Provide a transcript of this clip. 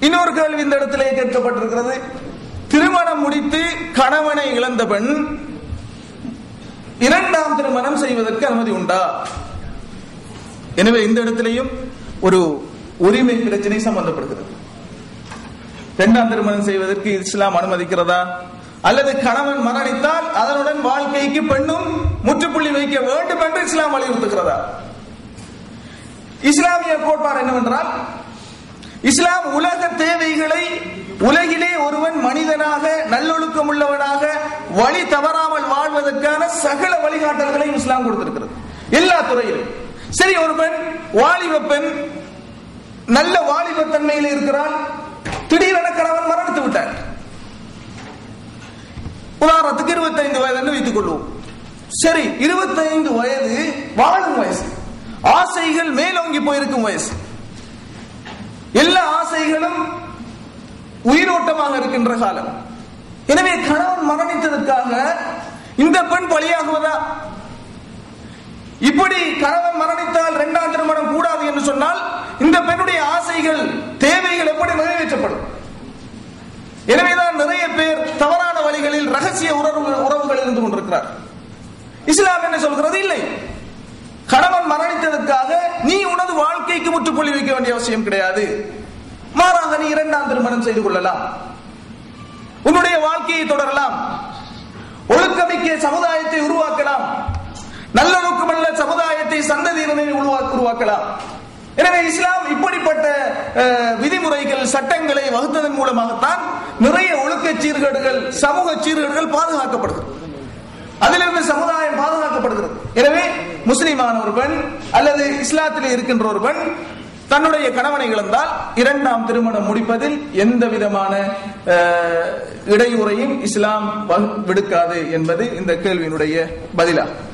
இன்னொரு கேள்வி இந்த இடத்திலே கேட்கப்பட்டிருக்கிறது. திருமணம் முடித்து கணவனை இழந்த பெண் இரண்டாம் திருமணம் செய்வதற்கு அனுமதி உண்டா? எனவே இந்த இடத்திலேயும் ஒரு உரிமை பிரச்சனை சம்பந்தப்படுகிறது. இரண்டாம் திருமணம் செய்வதற்கு இஸ்லாம் அனுமதிக்கிறதா? அல்லது கணவன் மரணித்தால் அதனுடன் வாழ்க்கைக்கு பெண்ணும் முற்றுப்புள்ளி வைக்க வேண்டும் என்று இஸ்லாம் வலியுறுத்துகிறதா? இஸ்லாமிய கோட்பாடு என்னவென்றால் இஸ்லாம் உலக தேவைகளை உலகிலே ஒருவன் மனிதனாக நல்லொழுக்கம் உள்ளவனாக வழி தவறாமல் வாழ்வதற்கான சகல வழிகாட்டல்களையும் இஸ்லாம் கொடுத்திருக்கிறது. எல்லா துறையிலும். சரி ஒரு பெண் வாலிப பெண் நல்ல வாலிப தன்மையில் இருக்கிறான் திடீரென கணவன் மரணித்து விட்டார். உதாரணத்துக்கு இருபத்தைந்து வயது வைத்துக் கொள்வோம். சரி இருபத்தைந்து வயது வாழும் வயசு. ஆசைகள் மேலோங்கி போயிருக்கும் வயசு. எல்லா ஆசைகளும் உயிரோட்டமாக இருக்கின்ற காலம். எனவே கணவன் மரணித்ததற்காக இந்த பெண் பலியாகுவதா? இப்படி கணவன் மரணித்தால் இரண்டாம் திருமணம் கூடாது என்று சொன்னால் இந்த பெண்ணுடைய ஆசைகள் தேவைகள் எப்படி நிறைவேற்றப்படும்? எனவேதான் நிறைய பேர் தவறான வழிகளில் ரகசிய உறவுகள் உறவுகள் இருந்து கொண்டிருக்கிறார் இஸ்லாம் என்ன சொல்கிறது? இல்லை கணவன் மரணித்ததற்காக நீ உனது வாழ்க்கைக்கு முற்றுப்புள்ளி வைக்க வேண்டிய அவசியம் கிடையாது. மாறாக நீ இரண்டாம் திருமணம் செய்து கொள்ளலாம். உன்னுடைய வாழ்க்கையை தொடரலாம். ஒழுக்கமிக்க சமுதாயத்தை உருவாக்கலாம். நல்லொழுக்கமல்ல சமுதாயத்தை சந்ததியினரை உருவாக்கலாம். எனவே இஸ்லாம் இப்படிப்பட்ட விதிமுறைகள் சட்டங்களை வகுத்ததன் மூலமாகத்தான் நிறைய ஒழுக்க சீர்கேடுகள் சமூக சீர்கேடுகள் பாதுகாக்கப்படுகிறது அதிலிருந்து சமுதாயம் பாதுகாக்கப்படுகிறது. எனவே முஸ்லிமான ஒரு பெண் அல்லது இஸ்லாத்தில் இருக்கின்ற ஒரு பெண் தன்னுடைய கணவனை இழந்தால் இரண்டாம் திருமணம் முடிப்பதில் எந்த விதமான இடையூறையும் இஸ்லாம் விடுக்காது என்பது இந்த கேள்வியினுடைய பதிலாகும்